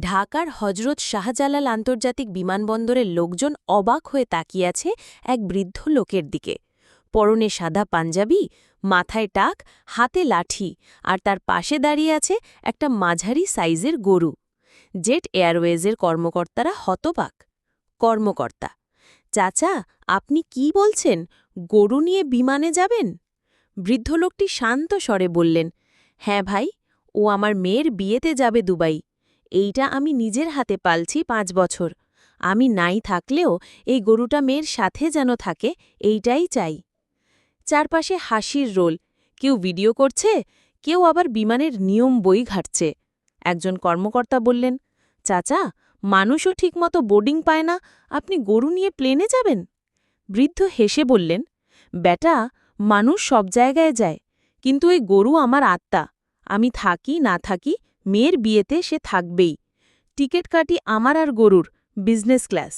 ঢাকার হজরত শাহজালাল আন্তর্জাতিক বিমানবন্দরের লোকজন অবাক হয়ে তাকিয়ে আছে এক বৃদ্ধ লোকের দিকে। পরনে সাদা পাঞ্জাবি, মাথায় টাক, হাতে লাঠি আর তার পাশে দাঁড়িয়ে আছে একটা মাঝারি সাইজের গরু। জেট এয়ারওয়েজের কর্মকর্তারা হতবাক। কর্মকর্তা, চাচা, আপনি কি বলছেন? গরু নিয়ে বিমানে যাবেন? বৃদ্ধ লোকটি শান্ত স্বরে বললেন হ্যাঁ ভাই, ও আমার মেয়ের বিয়েতে যাবে দুবাই। এইটা আমি নিজের হাতে পালছি পাঁচ বছর। আমি নাই থাকলেও এই গরুটা মেয়ের সাথে যেন থাকে, এইটাই চাই। চারপাশে হাসির রোল। কেউ ভিডিও করছে, কেউ আবার বিমানের নিয়ম বই ঘাটছে। একজন কর্মকর্তা বললেন, চাচা, মানুষও ঠিকমতো বোর্ডিং পায় না, আপনি গরু নিয়ে প্লেনে যাবেন? বৃদ্ধ হেসে বললেন বেটা মানুষ সব জায়গায় যায়, কিন্তু এই গরু আমার আত্মা। আমি থাকি, না থাকি মেয়ের বিয়েতে সে থাকবেই। টিকিট কাটি আমার আর গরুর বিজনেস ক্লাস